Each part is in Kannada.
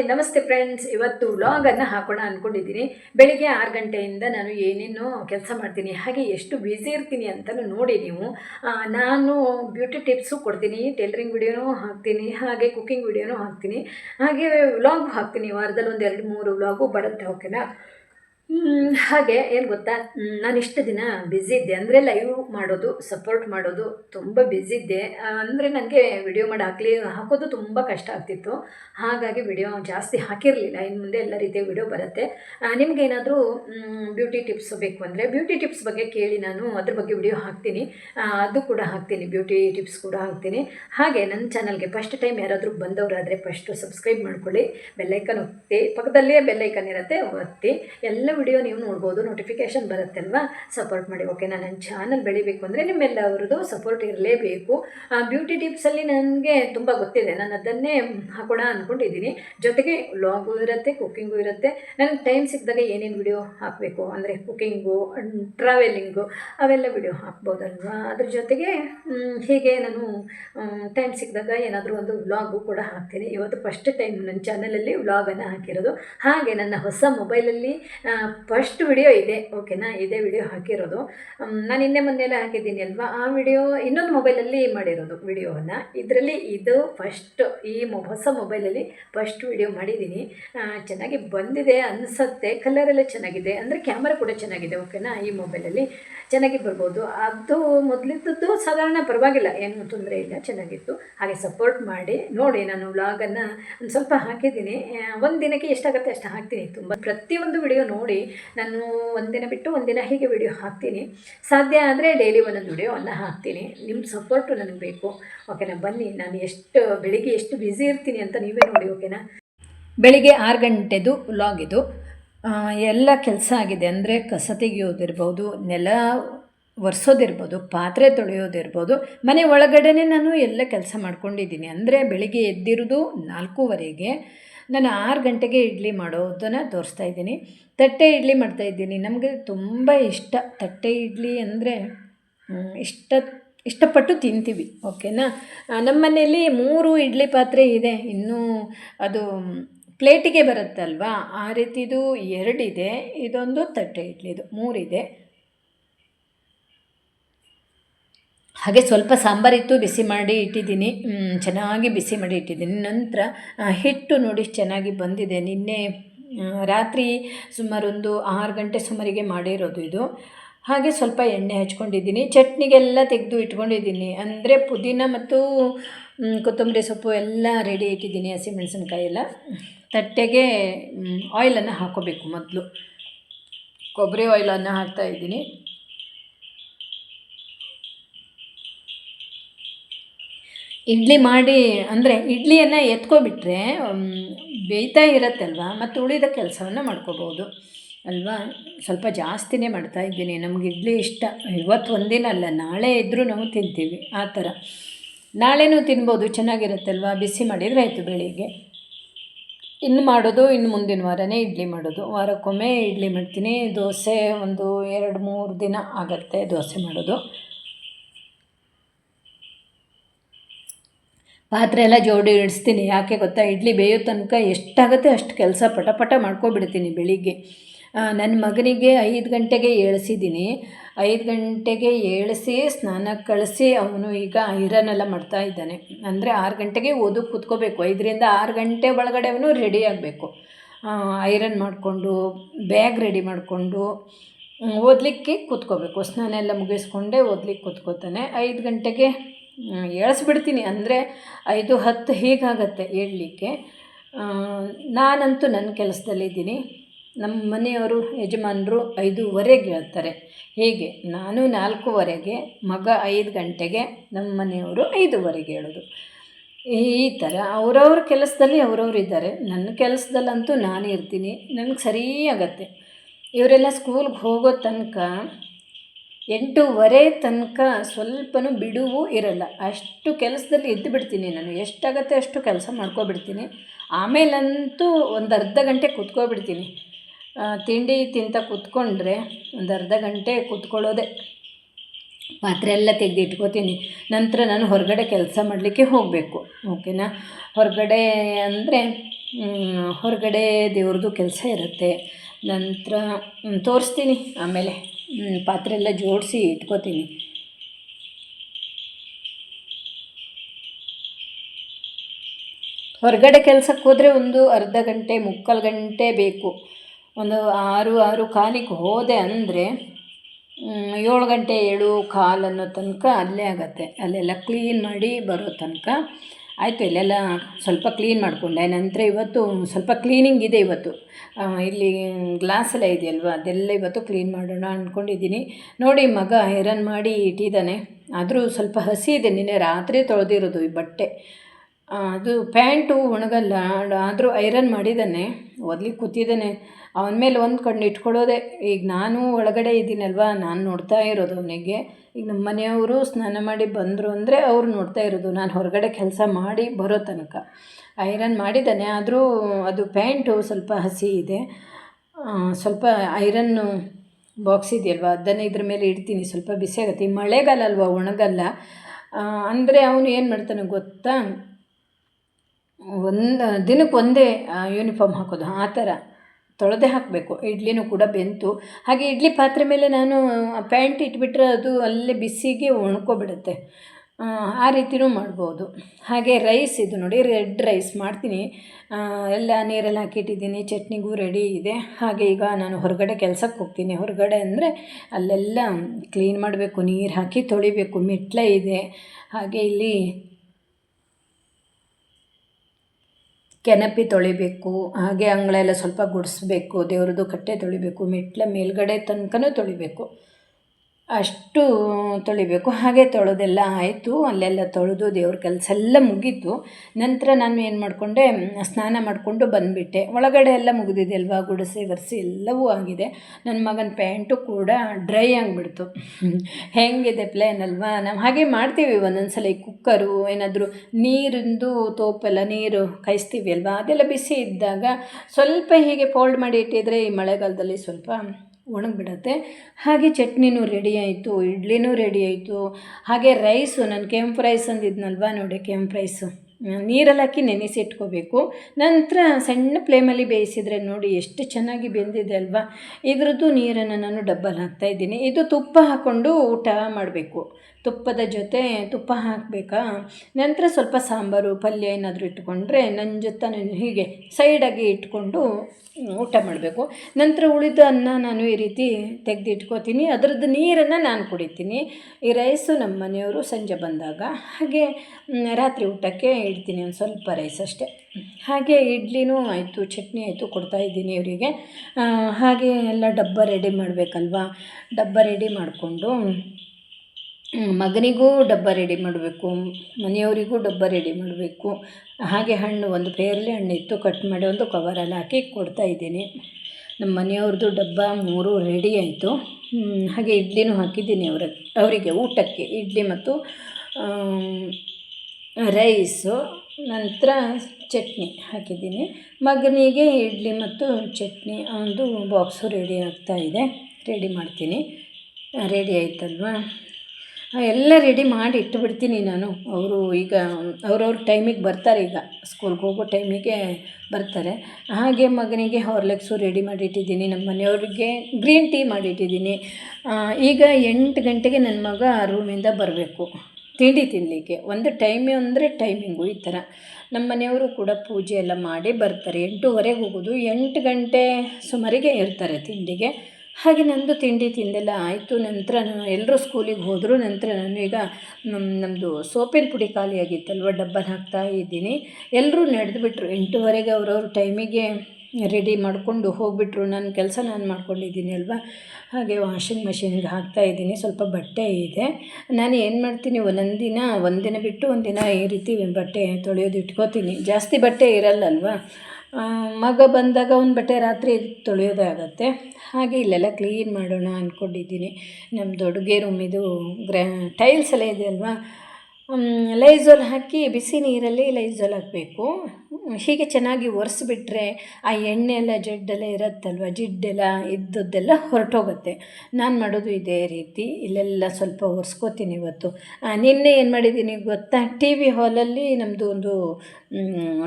ಹಾಯ್ ನಮಸ್ತೆ ಫ್ರೆಂಡ್ಸ್ ಇವತ್ತು ವ್ಲಾಗನ್ನು ಹಾಕೋಣ ಅಂದ್ಕೊಂಡಿದ್ದೀನಿ ಬೆಳಿಗ್ಗೆ ಆರು ಗಂಟೆಯಿಂದ ನಾನು ಏನೇನೋ ಕೆಲಸ ಮಾಡ್ತೀನಿ, ಹಾಗೆ ಎಷ್ಟು ಬ್ಯುಸಿ ಇರ್ತೀನಿ ಅಂತಲೂ ನೋಡಿ ನೀವು. ನಾನು ಬ್ಯೂಟಿ ಟಿಪ್ಸು ಕೊಡ್ತೀನಿ ಟೈಲರಿಂಗ್ ವಿಡಿಯೋನೂ ಹಾಕ್ತೀನಿ, ಹಾಗೆ ಕುಕ್ಕಿಂಗ್ ವಿಡಿಯೋನೂ ಹಾಕ್ತೀನಿ. ಹಾಗೆ ವ್ಲಾಗ್ ಹಾಕ್ತೀನಿ. ವಾರದಲ್ಲಿ ಒಂದು ಎರಡು ಮೂರು ವ್ಲಾಗು ಬರುತ್ತೆ ಓಕೆನಾ ಹಾಗೆ, ಏನು ಗೊತ್ತಾ? ನಾನು ಇಷ್ಟು ದಿನ ಬ್ಯುಸಿ ಇದ್ದೆ. ಅಂದರೆ ಲೈವ್ ಮಾಡೋದು ಸಪೋರ್ಟ್ ಮಾಡೋದು ತುಂಬ ಬ್ಯುಸಿ ಇದ್ದೆ. ಅಂದರೆ ನನಗೆ ವಿಡಿಯೋ ಮಾಡಿ ಹಾಕ್ಲಿ, ಹಾಕೋದು ತುಂಬ ಕಷ್ಟ ಆಗ್ತಿತ್ತು. ಹಾಗಾಗಿ ವಿಡಿಯೋ ಜಾಸ್ತಿ ಹಾಕಿರಲಿಲ್ಲ. ಇನ್ನು ಮುಂದೆ ಎಲ್ಲ ರೀತಿಯ ವಿಡಿಯೋ ಬರುತ್ತೆ. ನಿಮಗೇನಾದರೂ ಬ್ಯೂಟಿ ಟಿಪ್ಸ್ ಬೇಕು ಅಂದರೆ ಬ್ಯೂಟಿ ಟಿಪ್ಸ್ ಬಗ್ಗೆ ಕೇಳಿ ನಾನು ಅದ್ರ ಬಗ್ಗೆ ವಿಡಿಯೋ ಹಾಕ್ತೀನಿ. ಅದು ಕೂಡ ಹಾಕ್ತೀನಿ. ಬ್ಯೂಟಿ ಟಿಪ್ಸ್ ಕೂಡ ಹಾಕ್ತೀನಿ. ಹಾಗೆ ನನ್ನ ಚಾನಲ್ಗೆ ಫಸ್ಟ್ ಟೈಮ್ ಯಾರಾದರೂ ಬಂದವರಾದರೆ ಫಸ್ಟು ಸಬ್ಸ್ಕ್ರೈಬ್ ಮಾಡ್ಕೊಳ್ಳಿ. ಬೆಲ್ಲೈಕನ್ ಒತ್ತಿ ಪಕ್ಕದಲ್ಲೇ ಬೆಲ್ಲೈಕನ್ ಇರುತ್ತೆ, ಒತ್ತಿ. ಎಲ್ಲ ವಿಡಿಯೋ ನೀವು ನೋಡ್ಬೋದು ನೋಟಿಫಿಕೇಷನ್ ಬರುತ್ತಲ್ವಾ? ಸಪೋರ್ಟ್ ಮಾಡಿ. ಓಕೆ ನಾನು ನನ್ನ ಚಾನಲ್ ಬೆಳಿಬೇಕು ಅಂದರೆ ನಿಮ್ಮೆಲ್ಲರದ್ದು ಸಪೋರ್ಟ್ ಇರಲೇಬೇಕು. ಬ್ಯೂಟಿ ಟಿಪ್ಸಲ್ಲಿ ನನಗೆ ತುಂಬ ಗೊತ್ತಿದೆ. ನಾನು ಅದನ್ನೇ ಹಾಕೋಣ ಅಂದ್ಕೊಂಡಿದ್ದೀನಿ ಜೊತೆಗೆ ವ್ಲಾಗು ಇರುತ್ತೆ ಕುಕ್ಕಿಂಗು ಇರುತ್ತೆ. ನನಗೆ ಟೈಮ್ ಸಿಕ್ಕಿದಾಗ ಏನೇನು ವಿಡಿಯೋ ಹಾಕಬೇಕು ಅಂದರೆ ಕುಕ್ಕಿಂಗು ಟ್ರಾವೆಲಿಂಗು ಅವೆಲ್ಲ ವಿಡಿಯೋ ಹಾಕ್ಬೋದಲ್ವಾ? ಅದ್ರ ಜೊತೆಗೆ ಹೀಗೆ ನಾನು ಟೈಮ್ ಸಿಕ್ಕಿದಾಗ ಏನಾದರೂ ಒಂದು ವ್ಲಾಗು ಕೂಡ ಹಾಕ್ತೀನಿ. ಇವತ್ತು ಫಸ್ಟ್ ಟೈಮ್ ನನ್ನ ಚಾನಲಲ್ಲಿ ವ್ಲಾಗನ್ನು ಹಾಕಿರೋದು. ಹಾಗೆ ನನ್ನ ಹೊಸ ಮೊಬೈಲಲ್ಲಿ ಫಸ್ಟ್ ವಿಡಿಯೋ ಇದೆ ಓಕೆನಾ ಇದೇ ವಿಡಿಯೋ ಹಾಕಿರೋದು. ನಾನು ಇನ್ನೇ ಮೊನ್ನೆ ಎಲ್ಲ ಹಾಕಿದ್ದೀನಿ ಅಲ್ವಾ? ಆ ವಿಡಿಯೋ ಇನ್ನೊಂದು ಮೊಬೈಲಲ್ಲಿ ಮಾಡಿರೋದು ವಿಡಿಯೋವನ್ನು ಇದರಲ್ಲಿ ಇದು ಫಸ್ಟ್ ಈ ಹೊಸ ಮೊಬೈಲಲ್ಲಿ ಫಸ್ಟ್ ವಿಡಿಯೋ ಮಾಡಿದ್ದೀನಿ. ಚೆನ್ನಾಗಿ ಬಂದಿದೆ ಅನಿಸುತ್ತೆ ಕಲರೆಲ್ಲ ಚೆನ್ನಾಗಿದೆ, ಅಂದರೆ ಕ್ಯಾಮರಾ ಕೂಡ ಚೆನ್ನಾಗಿದೆ ಓಕೆನಾ ಈ ಮೊಬೈಲಲ್ಲಿ ಚೆನ್ನಾಗಿ ಬರ್ಬೋದು. ಅದು ಮೊದಲಿದ್ದದ್ದು ಸಾಧಾರಣ ಪರವಾಗಿಲ್ಲ, ಏನು ತೊಂದರೆ ಇಲ್ಲ, ಚೆನ್ನಾಗಿತ್ತು. ಹಾಗೆ ಸಪೋರ್ಟ್ ಮಾಡಿ, ನೋಡಿ ನಾನು ವ್ಲಾಗನ್ನು ಒಂದು ಸ್ವಲ್ಪ ಹಾಕಿದ್ದೀನಿ. ಒಂದು ದಿನಕ್ಕೆ ಎಷ್ಟಾಗುತ್ತೆ ಅಷ್ಟು ಹಾಕ್ತೀನಿ. ತುಂಬ ಪ್ರತಿಯೊಂದು ವಿಡಿಯೋ ನೋಡಿ ನಾನು ಒಂದಿನ ಬಿಟ್ಟು ಒಂದಿನ ಹೀಗೆ ವಿಡಿಯೋ ಹಾಕ್ತೀನಿ. ಸಾಧ್ಯ ಆದರೆ ಡೈಲಿ ಒಂದೊಂದು ವಿಡಿಯೋವನ್ನು ಹಾಕ್ತೀನಿ. ನಿಮ್ಮ ಸಪೋರ್ಟು ನನಗೆ ಬೇಕು. ಓಕೆನಾ ಬನ್ನಿ. ನಾನು ಎಷ್ಟು, ಬೆಳಿಗ್ಗೆ ಎಷ್ಟು ಬ್ಯುಸಿ ಇರ್ತೀನಿ ಅಂತ ನೀವೇ ನೋಡಿ ಓಕೆನಾ ಬೆಳಿಗ್ಗೆ ಆರು ಗಂಟೆದು ಲಾಗ್ ಇದು. ಎಲ್ಲ ಕೆಲಸ ಆಗಿದೆ ಅಂದರೆ ಕಸ ತೆಗೆಯೋದಿರ್ಬೋದು, ನೆಲ ಒರೆಸೋದಿರ್ಬೋದು, ಪಾತ್ರೆ ತೊಳೆಯೋದಿರ್ಬೋದು. ಮನೆ ಒಳಗಡೆನೇ ನಾನು ಎಲ್ಲ ಕೆಲಸ ಮಾಡ್ಕೊಂಡಿದ್ದೀನಿ. ಅಂದರೆ ಬೆಳಿಗ್ಗೆ ಎದ್ದಿರೋದು ನಾಲ್ಕೂವರೆಗೆ. ನಾನು ಆರು ಗಂಟೆಗೆ ಇಡ್ಲಿ ಮಾಡೋದನ್ನು ತೋರಿಸ್ತಾ ಇದ್ದೀನಿ. ತಟ್ಟೆ ಇಡ್ಲಿ ಮಾಡ್ತಾ ಇದ್ದೀನಿ. ನಮಗೆ ತುಂಬ ಇಷ್ಟ. ತಟ್ಟೆ ಇಡ್ಲಿ ಅಂದರೆ ಇಷ್ಟ, ಇಷ್ಟಪಟ್ಟು ತಿಂತೀವಿ. ಓಕೆನಾ? ನಮ್ಮ ಮನೆಯಲ್ಲಿ ಮೂರು ಇಡ್ಲಿ ಪಾತ್ರೆ ಇದೆ. ಇನ್ನೂ ಅದು ಪ್ಲೇಟಿಗೆ ಬರುತ್ತಲ್ವಾ? ಆ ರೀತಿದು ಎರಡಿದೆ. ಇದೊಂದು ತಟ್ಟೆ ಇಡ್ಲಿದು. ಮೂರಿದೆ. ಹಾಗೆ ಸ್ವಲ್ಪ ಸಾಂಬಾರಿತ್ತು, ಬಿಸಿ ಮಾಡಿ ಇಟ್ಟಿದ್ದೀನಿ. ಚೆನ್ನಾಗಿ ಬಿಸಿ ಮಾಡಿ ಇಟ್ಟಿದ್ದೀನಿ. ನಂತರ ಹಿಟ್ಟು ನೋಡಿ ಚೆನ್ನಾಗಿ ಬಂದಿದೆ. ನಿನ್ನೆ ರಾತ್ರಿ ಸುಮಾರು ಒಂದು ಆರು ಗಂಟೆ ಸುಮಾರಿಗೆ ಮಾಡಿರೋದು ಇದು. ಹಾಗೆ ಸ್ವಲ್ಪ ಎಣ್ಣೆ ಹಚ್ಕೊಂಡಿದ್ದೀನಿ. ಚಟ್ನಿಗೆಲ್ಲ ತೆಗೆದು ಇಟ್ಕೊಂಡಿದ್ದೀನಿ. ಅಂದರೆ ಪುದೀನ ಮತ್ತು ಕೊತ್ತಂಬರಿ ಸೊಪ್ಪು ಎಲ್ಲ ರೆಡಿ ಇಟ್ಟಿದ್ದೀನಿ, ಹಸಿಮೆಣಸಿನ್ಕಾಯಿ ಎಲ್ಲ. ತಟ್ಟೆಗೆ ಆಯಿಲನ್ನು ಹಾಕೋಬೇಕು ಮೊದಲು. ಕೊಬ್ಬರಿ ಆಯಿಲನ್ನು ಹಾಕ್ತಾ ಇದ್ದೀನಿ ಇಡ್ಲಿ ಮಾಡಿ, ಅಂದರೆ ಇಡ್ಲಿಯನ್ನು ಎತ್ಕೊಬಿಟ್ರೆ ಬೇಯ್ತಾ ಇರತ್ತಲ್ವ? ಮತ್ತು ಉಳಿದ ಕೆಲಸವನ್ನು ಮಾಡ್ಕೋಬೋದು. ಅಲ್ವಾ? ಸ್ವಲ್ಪ ಜಾಸ್ತಿನೇ ಮಾಡ್ತಾ ಇದ್ದೀನಿ. ನಮ್ಗೆ ಇಡ್ಲಿ ಇಷ್ಟ. ಇವತ್ತು ಒಂದಿನ ಅಲ್ಲ, ನಾಳೆ ಇದ್ದರೂ ನಾವು ತಿಂತೀವಿ. ಆ ಥರ. ನಾಳೆನೂ ತಿನ್ಬೋದು. ಚೆನ್ನಾಗಿರುತ್ತಲ್ವ? ಬಿಸಿ ಮಾಡಿದರೆ ಆಯಿತು ಬೆಳಿಗ್ಗೆ. ಇನ್ನು ಮಾಡೋದು, ಇನ್ನು ಮುಂದಿನ ವಾರನೇ ಇಡ್ಲಿ ಮಾಡೋದು. ವಾರಕ್ಕೊಮ್ಮೆ ಇಡ್ಲಿ ಮಾಡ್ತೀನಿ. ದೋಸೆ ಒಂದು ಎರಡು ಮೂರು ದಿನ ಆಗತ್ತೆ ದೋಸೆ ಮಾಡೋದು. ಪಾತ್ರೆ ಎಲ್ಲ ಜೋಡಿ ಇಡಿಸ್ತೀನಿ. ಯಾಕೆ ಗೊತ್ತಾ? ಇಡ್ಲಿ ಬೇಯೋ ತನಕ ಎಷ್ಟಾಗುತ್ತೆ ಅಷ್ಟು ಕೆಲಸ ಪಟ ಪಟ ಮಾಡ್ಕೊಬಿಡ್ತೀನಿ ಬೆಳಿಗ್ಗೆ. ನನ್ನ ಮಗನಿಗೆ ಐದು ಗಂಟೆಗೆ ಏಳಿಸಿದ್ದೀನಿ. ಐದು ಗಂಟೆಗೆ ಏಳಿಸಿ ಸ್ನಾನಕ್ಕೆ ಕಳಿಸಿ ಅವನು ಈಗ ಐರನ್ ಎಲ್ಲ ಮಾಡ್ತಾ ಇದ್ದಾನೆ. ಅಂದರೆ ಆರು ಗಂಟೆಗೆ ಓದಕ್ಕೆ ಕೂತ್ಕೋಬೇಕು. ಐದರಿಂದ ಆರು ಗಂಟೆ ಒಳಗಡೆ ಅವನು ರೆಡಿ ಆಗಬೇಕು. ಐರನ್ ಮಾಡಿಕೊಂಡು ಬ್ಯಾಗ್ ರೆಡಿ ಮಾಡಿಕೊಂಡು ಓದಲಿಕ್ಕೆ ಕೂತ್ಕೋಬೇಕು. ಸ್ನಾನ ಎಲ್ಲ ಮುಗಿಸ್ಕೊಂಡೇ ಓದ್ಲಿಕ್ಕೆ ಕೂತ್ಕೋತಾನೆ. ಐದು ಗಂಟೆಗೆ ಏಳಿಸ್ಬಿಡ್ತೀನಿ ಅಂದರೆ ಐದು ಹತ್ತು ಹೀಗಾಗತ್ತೆ ಏಳಲಿಕ್ಕೆ ನಾನಂತೂ ನನ್ನ ಕೆಲಸದಲ್ಲಿದ್ದೀನಿ. ನಮ್ಮ ಮನೆಯವರು ಯಜಮಾನರು ಐದೂವರೆಗೆ ಹೇಳ್ತಾರೆ ಹೇಗೆ? ನಾನು ನಾಲ್ಕೂವರೆಗೆ, ಮಗ ಐದು ಗಂಟೆಗೆ ನಮ್ಮ ಮನೆಯವರು ಐದೂವರೆಗೆ ಹೇಳೋದು. ಈ ಥರ ಅವರವ್ರ ಕೆಲಸದಲ್ಲಿ ಅವರವ್ರು ಇದ್ದಾರೆ. ನನ್ನ ಕೆಲಸದಲ್ಲಂತೂ ನಾನು ಇರ್ತೀನಿ. ನನಗೆ ಸರಿ ಆಗತ್ತೆ. ಇವರೆಲ್ಲ ಸ್ಕೂಲ್ಗೆ ಹೋಗೋ ತನಕ ಎಂಟೂವರೆ ತನಕ ಸ್ವಲ್ಪನೂ ಬಿಡುವು ಇರಲ್ಲ. ಅಷ್ಟು ಕೆಲಸದಲ್ಲಿ ಎದ್ದು ಬಿಡ್ತೀನಿ ನಾನು. ಎಷ್ಟಾಗತ್ತೆ ಅಷ್ಟು ಕೆಲಸ ಮಾಡ್ಕೊಬಿಡ್ತೀನಿ. ಆಮೇಲಂತೂ ಒಂದು ಅರ್ಧ ಗಂಟೆ ಕೂತ್ಕೊಬಿಡ್ತೀನಿ. ತಿಂಡಿ ತಿಂತ ಕೂತ್ಕೊಂಡ್ರೆ ಒಂದು ಅರ್ಧ ಗಂಟೆ ಕೂತ್ಕೊಳ್ಳೋದೆ. ಪಾತ್ರೆ ಎಲ್ಲ ತೆಗೆದು ಇಟ್ಕೋತೀನಿ. ನಂತರ ನಾನು ಹೊರಗಡೆ ಕೆಲಸ ಮಾಡಲಿಕ್ಕೆ ಹೋಗಬೇಕು. ಓಕೆನಾ? ಹೊರಗಡೆ ಅಂದರೆ ಹೊರಗಡೆ ದೇವ್ರದ್ದು ಕೆಲಸ ಇರುತ್ತೆ. ನಂತರ ತೋರಿಸ್ತೀನಿ ಆಮೇಲೆ. ಪಾತ್ರೆ ಎಲ್ಲ ಜೋಡಿಸಿ ಇಟ್ಕೋತೀನಿ. ಹೊರಗಡೆ ಕೆಲಸಕ್ಕೆ ಹೋದರೆ ಒಂದು ಅರ್ಧ ಗಂಟೆ, ಮುಕ್ಕಾಲು ಗಂಟೆ ಬೇಕು. ಒಂದು ಆರು ಆರು ಕಾಲಿಗೆ ಹೋದೆ ಅಂದರೆ ಏಳು ಗಂಟೆ ಏಳು ಕಾಲು ಅನ್ನೋ ತನಕ ಅಲ್ಲೇ ಆಗತ್ತೆ. ಅಲ್ಲೆಲ್ಲ ಕ್ಲೀನ್ ಮಾಡಿ ಬರೋ ತನಕ ಆಯಿತು, ಇಲ್ಲೆಲ್ಲ ಸ್ವಲ್ಪ ಕ್ಲೀನ್ ಮಾಡಿಕೊಂಡೆ. ನಂತರ ಇವತ್ತು ಸ್ವಲ್ಪ ಕ್ಲೀನಿಂಗ್ ಇದೆ ಇವತ್ತು. ಇಲ್ಲಿ ಗ್ಲಾಸ್ ಎಲ್ಲ ಇದೆಯಲ್ವಾ? ಅದೆಲ್ಲ ಇವತ್ತು ಕ್ಲೀನ್ ಮಾಡೋಣ ಅಂದ್ಕೊಂಡಿದ್ದೀನಿ ನೋಡಿ ಮಗ ಐರನ್ ಮಾಡಿ ಇಟ್ಟಿದ್ದಾನೆ. ಆದರೂ ಸ್ವಲ್ಪ ಹಸಿ ಇದೆ. ನಿನ್ನೆ ರಾತ್ರಿ ತೊಳೆದಿರೋದು ಈ ಬಟ್ಟೆ. ಅದು ಪ್ಯಾಂಟು ಒಣಗಲ್ಲ. ಆದರೂ ಐರನ್ ಮಾಡಿದ್ದಾನೆ. ಓದ್ಲಿಕ್ಕೆ ಕೂತಿದ್ದಾನೆ. ಅವನ ಮೇಲೆ ಒಂದು ಕಣ್ಣು ಇಟ್ಕೊಳ್ಳೋದೆ. ಈಗ ನಾನು ಒಳಗಡೆ ಇದ್ದೀನಲ್ವಾ, ನಾನು ನೋಡ್ತಾ ಇರೋದು ಅವನಿಗೆ. ಈಗ ನಮ್ಮ ಮನೆಯವರು ಸ್ನಾನ ಮಾಡಿ ಬಂದರು ಅಂದರೆ ಅವರು ನೋಡ್ತಾ ಇರೋದು, ನಾನು ಹೊರಗಡೆ ಕೆಲಸ ಮಾಡಿ ಬರೋ ತನಕ. ಐರನ್ ಮಾಡಿದ್ದಾನೆ, ಆದರೂ ಅದು ಪ್ಯಾಂಟು ಸ್ವಲ್ಪ ಹಸಿ ಇದೆ. ಸ್ವಲ್ಪ ಐರನ್ನು ಬಾಕ್ಸ್ ಇದೆಯಲ್ವ, ಅದನ್ನೇ ಇದ್ರ ಮೇಲೆ ಇಡ್ತೀನಿ, ಸ್ವಲ್ಪ ಬಿಸಿ ಈ ಮಳೆಗಾಲ ಅಲ್ವಾ, ಒಣಗಲ್ಲ. ಅಂದರೆ ಅವನು ಏನು ಮಾಡ್ತಾನೆ ಗೊತ್ತಾ? ಒಂದು ದಿನಕ್ಕೆ ಒಂದೇ ಯೂನಿಫಾರ್ಮ್ ಹಾಕೋದು, ಆ ಥರ. ತೊಳೆದೇ ಹಾಕಬೇಕು. ಇಡ್ಲಿನೂ ಕೂಡ ಬೆಂತು. ಹಾಗೆ ಇಡ್ಲಿ ಪಾತ್ರೆ ಮೇಲೆ ನಾನು ಪ್ಯಾಂಟ್ ಇಟ್ಬಿಟ್ರೆ ಅದು ಅಲ್ಲೇ ಬಿಸಿಗೆ ಒಣ್ಕೊಬಿಡುತ್ತೆ. ಆ, ರೀತಿಯೂ ಮಾಡ್ಬೋದು. ಹಾಗೆ ರೈಸ್ ಇದು ನೋಡಿ ರೆಡ್ ರೈಸ್ ಮಾಡ್ತೀನಿ. ಎಲ್ಲ ನೀರೆಲ್ಲ ಹಾಕಿಟ್ಟಿದ್ದೀನಿ. ಚಟ್ನಿಗೂ ರೆಡಿ ಇದೆ. ಹಾಗೆ ಈಗ ನಾನು ಹೊರಗಡೆ ಕೆಲಸಕ್ಕೆ ಹೋಗ್ತೀನಿ. ಹೊರಗಡೆ ಅಂದರೆ ಅಲ್ಲೆಲ್ಲ ಕ್ಲೀನ್ ಮಾಡಬೇಕು. ನೀರು ಹಾಕಿ ತೊಳಿಬೇಕು. ಮೆಟ್ಲ ಇದೆ. ಹಾಗೆ ಇಲ್ಲಿ ಕೆನಪಿ ತೊಳಿಬೇಕು ಹಾಗೆ ಅಂಗಳ ಎಲ್ಲ ಸ್ವಲ್ಪ ಗುಡಿಸ್ಬೇಕು ದೇವ್ರದ್ದು ಕಟ್ಟೆ ತೊಳಿಬೇಕು ಮೆಟ್ಲ ಮೇಲ್ಗಡೆ ತನಕನೂ ತೊಳಿಬೇಕು. ಅಷ್ಟು ತೊಳಿಬೇಕು. ಹಾಗೆ ತೊಳೆದೆಲ್ಲ ಆಯಿತು. ಅಲ್ಲೆಲ್ಲ ತೊಳೆದು ದೇವ್ರ ಕೆಲಸ ಎಲ್ಲ ಮುಗೀತು. ನಂತರ ನಾನು ಏನು ಮಾಡಿಕೊಂಡೆ ಸ್ನಾನ ಮಾಡಿಕೊಂಡು ಬಂದುಬಿಟ್ಟೆ. ಒಳಗಡೆ ಎಲ್ಲ ಮುಗಿದಿದೆ ಅಲ್ವಾ ಗುಡಿಸಿ, ಒರೆಸಿ ಎಲ್ಲವೂ ಆಗಿದೆ. ನನ್ನ ಮಗನ ಪ್ಯಾಂಟು ಕೂಡ ಡ್ರೈ ಆಗಿಬಿಡ್ತು. ಹೆಂಗಿದೆ ಪ್ಲೇನ್ ಅಲ್ವಾ? ನಾವು ಹಾಗೆ ಮಾಡ್ತೀವಿ. ಒಂದೊಂದು ಸಲ ಕುಕ್ಕರು, ಏನಾದರೂ ನೀರಿಂದು ತೋಪೆಲ್ಲ, ನೀರು ಕಾಯಿಸ್ತೀವಿ ಅಲ್ವಾ? ಅದೆಲ್ಲ ಬಿಸಿ ಇದ್ದಾಗ ಸ್ವಲ್ಪ ಹೀಗೆ ಫೋಲ್ಡ್ ಮಾಡಿ ಇಟ್ಟಿದ್ರೆ ಈ ಮಳೆಗಾಲದಲ್ಲಿ ಸ್ವಲ್ಪ ಒಣಗಿಬಿಡತ್ತೆ. ಹಾಗೆ ಚಟ್ನಿನೂ ರೆಡಿ ಆಯಿತು, ಇಡ್ಲಿನೂ ರೆಡಿ ಆಯಿತು. ಹಾಗೆ ರೈಸು ನಾನು ಕೆಂಪು ರೈಸ್ ಅಂದಿದ್ನಲ್ವ ನೋಡಿ, ಕೆಂಪು ರೈಸು ನೀರಲ್ಲಿ ಹಾಕಿ ನೆನೆಸಿಟ್ಕೋಬೇಕು. ನಂತರ ಸಣ್ಣ ಫ್ಲೇಮಲ್ಲಿ ಬೇಯಿಸಿದರೆ ನೋಡಿ ಎಷ್ಟು ಚೆನ್ನಾಗಿ ಬೆಂದಿದೆ ಅಲ್ವಾ. ಇದರದ್ದು ನೀರನ್ನು ನಾನು ಡಬ್ಬಲ್ ಹಾಕ್ತಾಯಿದ್ದೀನಿ ಇದು ತುಪ್ಪ ಹಾಕ್ಕೊಂಡು ಊಟ ಮಾಡಬೇಕು. ತುಪ್ಪದ ಜೊತೆ ತುಪ್ಪ ಹಾಕಬೇಕಾ? ನಂತರ ಸ್ವಲ್ಪ ಸಾಂಬಾರು, ಪಲ್ಯ ಏನಾದರೂ ಇಟ್ಕೊಂಡ್ರೆ ನನ್ನ ಜೊತೆ ನಾನು ಹೀಗೆ ಸೈಡಾಗಿ ಇಟ್ಕೊಂಡು ಊಟ ಮಾಡಬೇಕು. ನಂತರ ಉಳಿದ ಅನ್ನ ನಾನು ಈ ರೀತಿ ತೆಗೆದು ಇಟ್ಕೋತೀನಿ ಅದರದ್ದು ನೀರನ್ನು ನಾನು ಕುಡಿತೀನಿ. ಈ ರೈಸು ನಮ್ಮ ಮನೆಯವರು ಸಂಜೆ ಬಂದಾಗ ಹಾಗೆ ರಾತ್ರಿ ಊಟಕ್ಕೆ ಇಡ್ತೀನಿ. ಒಂದು ಸ್ವಲ್ಪ ರೈಸ್ ಅಷ್ಟೇ. ಹಾಗೆ ಇಡ್ಲಿನೂ ಆಯಿತು, ಚಟ್ನಿ ಆಯಿತು ಕೊಡ್ತಾಯಿದ್ದೀನಿ ಇವರಿಗೆ. ಹಾಗೆ ಎಲ್ಲ ಡಬ್ಬ ರೆಡಿ ಮಾಡಬೇಕಲ್ವಾ? ಡಬ್ಬ ರೆಡಿ ಮಾಡಿಕೊಂಡು ಮಗನಿಗೂ ಡಬ್ಬ ರೆಡಿ ಮಾಡಬೇಕು, ಮನೆಯವರಿಗೂ ಡಬ್ಬ ರೆಡಿ ಮಾಡಬೇಕು. ಹಾಗೆ ಹಣ್ಣು, ಒಂದು ಪೇರಲೆ ಹಣ್ಣು ಇತ್ತು ಕಟ್ ಮಾಡಿ ಒಂದು ಕವರಲ್ಲಿ ಹಾಕಿ ಕೊಡ್ತಾ ಇದ್ದೀನಿ. ನಮ್ಮ ಮನೆಯವ್ರದ್ದು ಡಬ್ಬ ಮೂರು ರೆಡಿ ಆಯಿತು. ಹಾಗೆ ಇಡ್ಲಿನೂ ಹಾಕಿದ್ದೀನಿ ಅವ್ರ, ಅವರಿಗೆ ಊಟಕ್ಕೆ. ಇಡ್ಲಿ ಮತ್ತು ರೈಸು ನಂತರ ಚಟ್ನಿ ಹಾಕಿದ್ದೀನಿ. ಮಗನಿಗೆ ಇಡ್ಲಿ ಮತ್ತು ಚಟ್ನಿ, ಒಂದು ಬಾಕ್ಸು ರೆಡಿ ಆಗ್ತಾ ಇದೆ. ರೆಡಿ ಮಾಡ್ತೀನಿ. ರೆಡಿ ಆಯ್ತಲ್ವಾ? ಎಲ್ಲ ರೆಡಿ ಮಾಡಿ ಇಟ್ಟುಬಿಡ್ತೀನಿ ನಾನು. ಅವರು ಈಗ, ಅವ್ರವ್ರ ಟೈಮಿಗೆ ಬರ್ತಾರೆ ಈಗ. ಸ್ಕೂಲ್ಗೆ ಹೋಗೋ ಟೈಮಿಗೆ ಬರ್ತಾರೆ. ಹಾಗೆ ಮಗನಿಗೆ ಹಾರ್ಲೆಕ್ಸು ರೆಡಿ ಮಾಡಿಟ್ಟಿದ್ದೀನಿ ನಮ್ಮ ಮನೆಯವ್ರಿಗೆ ಗ್ರೀನ್ ಟೀ ಮಾಡಿಟ್ಟಿದ್ದೀನಿ ಈಗ ಎಂಟು ಗಂಟೆಗೆ ನನ್ನ ಮಗ ರೂಮಿಂದ ಬರಬೇಕು. ತಿಂಡಿ ತಿನ್ನಲಿಕ್ಕೆ ಒಂದು ಟೈಮು ಅಂದರೆ ಟೈಮಿಂಗು ಈ ಥರ ನಮ್ಮ ಮನೆಯವರು ಕೂಡ ಪೂಜೆ ಎಲ್ಲ ಮಾಡಿ ಬರ್ತಾರೆ. ಎಂಟೂವರೆಗೆ ಹೋಗೋದು. ಎಂಟು ಗಂಟೆ ಸುಮಾರಿಗೆ ಇರ್ತಾರೆ ತಿಂಡಿಗೆ. ಹಾಗೆ ನಂದು ತಿಂಡಿ ತಿಂದೆಲ್ಲ ಆಯಿತು. ನಂತರ ನಾನು ಎಲ್ಲರೂ ಸ್ಕೂಲಿಗೆ ಹೋದರು. ನಂತರ ನಾನು ಈಗ ನಮ್ಮ ನಮ್ಮದು ಸೋಪಿನ ಪುಡಿ ಖಾಲಿಯಾಗಿತ್ತಲ್ವ ಡಬ್ಬನ ಹಾಕ್ತಾ ಇದ್ದೀನಿ. ಎಲ್ಲರೂ ನಡೆದುಬಿಟ್ರು. ಎಂಟೂವರೆಗೆ ಅವ್ರವ್ರ ಟೈಮಿಗೆ ರೆಡಿ ಮಾಡಿಕೊಂಡು ಹೋಗಿಬಿಟ್ರು. ನನ್ನ ಕೆಲಸ ನಾನು ಮಾಡ್ಕೊಂಡಿದ್ದೀನಿ ಅಲ್ವಾ? ಹಾಗೆ ವಾಷಿಂಗ್ ಮಷಿನ್ಗೆ ಹಾಕ್ತಾ ಇದ್ದೀನಿ. ಸ್ವಲ್ಪ ಬಟ್ಟೆ ಇದೆ. ನಾನು ಏನು ಮಾಡ್ತೀನಿ? ಒಂದಿನ ದಿನ ಒಂದಿನ ಬಿಟ್ಟು ಒಂದಿನ ಈ ರೀತಿ ಬಟ್ಟೆ ತೊಳೆಯೋದು ಇಟ್ಕೋತೀನಿ. ಜಾಸ್ತಿ ಬಟ್ಟೆ ಇರಲ್ಲಲ್ವಾ? ಮಗ ಬಂದಾಗ ಒಂದು ಬಟ್ಟೆ ರಾತ್ರಿ ತೊಳೆಯೋದೇ ಆಗುತ್ತೆ. ಹಾಗೆ ಇಲ್ಲೆಲ್ಲ ಕ್ಲೀನ್ ಮಾಡೋಣ ಅಂದ್ಕೊಂಡಿದ್ದೀನಿ ನಮ್ಮ ದೊಡ್ಡಗೆ ರೂಮಿದು ಗ್ರ್ಯಾ ಟೈಲ್ಸ್ ಎಲ್ಲ ಇದೆ ಅಲ್ವಾ? ಲೈಝೋಲ್ ಹಾಕಿ ಬಿಸಿ ನೀರಲ್ಲಿ ಲೈಝೋಲ್ ಹಾಕಬೇಕು. ಹೀಗೆ ಚೆನ್ನಾಗಿ ಒರೆಸ್ಬಿಟ್ರೆ ಆ ಎಣ್ಣೆ ಎಲ್ಲ ಜಡ್ಡೆಲ್ಲ ಇರುತ್ತಲ್ವ, ಜಿಡ್ಡೆಲ್ಲ ಇದ್ದದ್ದೆಲ್ಲ ಹೊರಟೋಗುತ್ತೆ. ನಾನು ಮಾಡೋದು ಇದೇ ರೀತಿ, ಇಲ್ಲೆಲ್ಲ ಸ್ವಲ್ಪ ಒರೆಸ್ಕೋತೀನಿ ಇವತ್ತು. ನಿನ್ನೆ ಏನು ಮಾಡಿದ್ದೀನಿ ಗೊತ್ತಾ? ಟಿ ವಿ ಹಾಲಲ್ಲಿ ನಮ್ಮದು ಒಂದು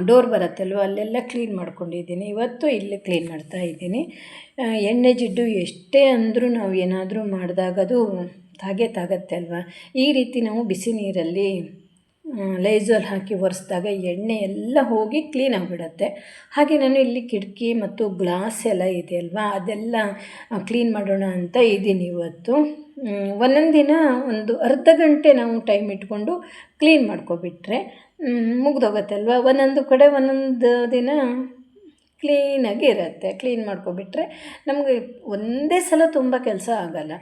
ಡೋರ್ ಬರುತ್ತಲ್ವ, ಅಲ್ಲೆಲ್ಲ ಕ್ಲೀನ್ ಮಾಡ್ಕೊಂಡಿದ್ದೀನಿ. ಇವತ್ತು ಇಲ್ಲಿ ಕ್ಲೀನ್ ಮಾಡ್ತಾ ಇದ್ದೀನಿ. ಎಣ್ಣೆ ಜಿಡ್ಡು ಎಷ್ಟೇ ಅಂದರೂ ನಾವು ಏನಾದರೂ ಮಾಡಿದಾಗ ಅದು ತಾಗೇ ತಾಗತ್ತೆ ಅಲ್ವಾ? ಈ ರೀತಿ ನಾವು ಬಿಸಿ ನೀರಲ್ಲಿ ಲೈಝೋಲ್ ಹಾಕಿ ಒರೆಸಿದಾಗ ಎಣ್ಣೆ ಎಲ್ಲ ಹೋಗಿ ಕ್ಲೀನ್ ಆಗಿಬಿಡತ್ತೆ. ಹಾಗೆ ನಾನು ಇಲ್ಲಿ ಕಿಟಕಿ ಮತ್ತು ಗ್ಲಾಸ್ ಎಲ್ಲ ಇದೆ ಅಲ್ವಾ? ಅದೆಲ್ಲ ಕ್ಲೀನ್ ಮಾಡೋಣ ಅಂತ ಇದ್ದೀನಿ ಇವತ್ತು. ಒಂದೊಂದು ದಿನ ಒಂದು ಅರ್ಧ ಗಂಟೆ ನಾವು ಟೈಮ್ ಇಟ್ಕೊಂಡು ಕ್ಲೀನ್ ಮಾಡ್ಕೊಬಿಟ್ರೆ ಮುಗ್ದೋಗತ್ತೆ ಅಲ್ವಾ? ಒಂದೊಂದು ಕಡೆ ಒಂದೊಂದು ದಿನ ಕ್ಲೀನಾಗಿ ಇರುತ್ತೆ. ಕ್ಲೀನ್ ಮಾಡ್ಕೊಬಿಟ್ರೆ ನಮಗೆ ಒಂದೇ ಸಲ ತುಂಬ ಕೆಲಸ ಆಗಲ್ಲ.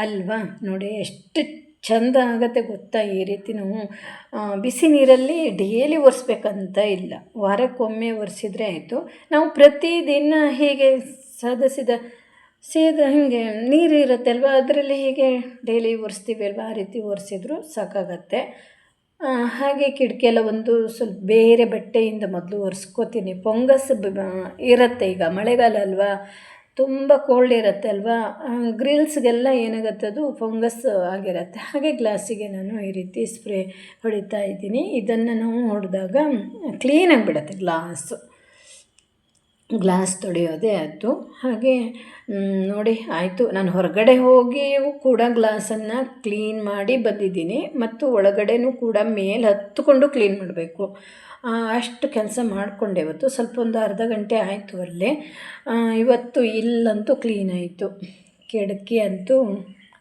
ಅಲ್ವಾ? ನೋಡಿ, ಎಷ್ಟು ಚಂದ ಆಗತ್ತೆ ಗೊತ್ತಾ ಈ ರೀತಿ ನಾವು. ಬಿಸಿ ನೀರಲ್ಲಿ ಡೇಲಿ ಒರೆಸ್ಬೇಕಂತ ಇಲ್ಲ. ವಾರಕ್ಕೊಮ್ಮೆ ಒರೆಸಿದ್ರೆ ಆಯಿತು. ನಾವು ಪ್ರತಿದಿನ ಹೀಗೆ ಸಾಧಿಸಿದ, ಸೇದ ಹೀಗೆ ನೀರು ಇರುತ್ತೆ ಅಲ್ವಾ? ಅದರಲ್ಲಿ ಹೀಗೆ ಡೈಲಿ ಒರೆಸ್ತೀವಿ ಅಲ್ವಾ? ಆ ರೀತಿ ಒರೆಸಿದ್ರು ಸಾಕಾಗತ್ತೆ. ಹಾಗೆ ಕಿಟಕಿ ಎಲ್ಲ ಒಂದು ಸ್ವಲ್ಪ ಬೇರೆ ಬಟ್ಟೆಯಿಂದ ಮೊದಲು ಒರೆಸ್ಕೋತೀನಿ. ಪೊಂಗಸ್ ಇರುತ್ತೆ ಈಗ ಮಳೆಗಾಲ ಅಲ್ವಾ? ತುಂಬ ಕೋಲ್ಡ್ ಇರುತ್ತೆ ಅಲ್ವಾ? ಗ್ರಿಲ್ಸ್ಗೆಲ್ಲ ಏನಾಗುತ್ತೆ ಅದು ಫಂಗಸ್ ಆಗಿರುತ್ತೆ. ಹಾಗೆ ಗ್ಲಾಸಿಗೆ ನಾನು ಈ ರೀತಿ ಸ್ಪ್ರೇ ಹೊಡಿತಾ ಇದ್ದೀನಿ. ಇದನ್ನು ನಾವು ಹೊಡೆದಾಗ ಕ್ಲೀನಾಗಿ ಬಿಡುತ್ತೆ ಗ್ಲಾಸು ಗ್ಲಾಸ್ ತೊಳೆಯೋದೇ ಅದು. ಹಾಗೆ ನೋಡಿ, ಆಯಿತು. ನಾನು ಹೊರಗಡೆ ಹೋಗಿಯೂ ಕೂಡ ಗ್ಲಾಸನ್ನು ಕ್ಲೀನ್ ಮಾಡಿ ಬಂದಿದ್ದೀನಿ. ಮತ್ತು ಒಳಗಡೆನೂ ಕೂಡ ಮೇಲೆ ಹತ್ತುಕೊಂಡು ಕ್ಲೀನ್ ಮಾಡಬೇಕು. ಅಷ್ಟು ಕೆಲಸ ಮಾಡಿಕೊಂಡೆ ಇವತ್ತು. ಸ್ವಲ್ಪ ಒಂದು ಅರ್ಧ ಗಂಟೆ ಆಯಿತು ಅಲ್ಲೇ. ಇವತ್ತು ಇಲ್ಲಂತೂ ಕ್ಲೀನ್ ಆಯಿತು. ಕೆಡಕಿ ಅಂತೂ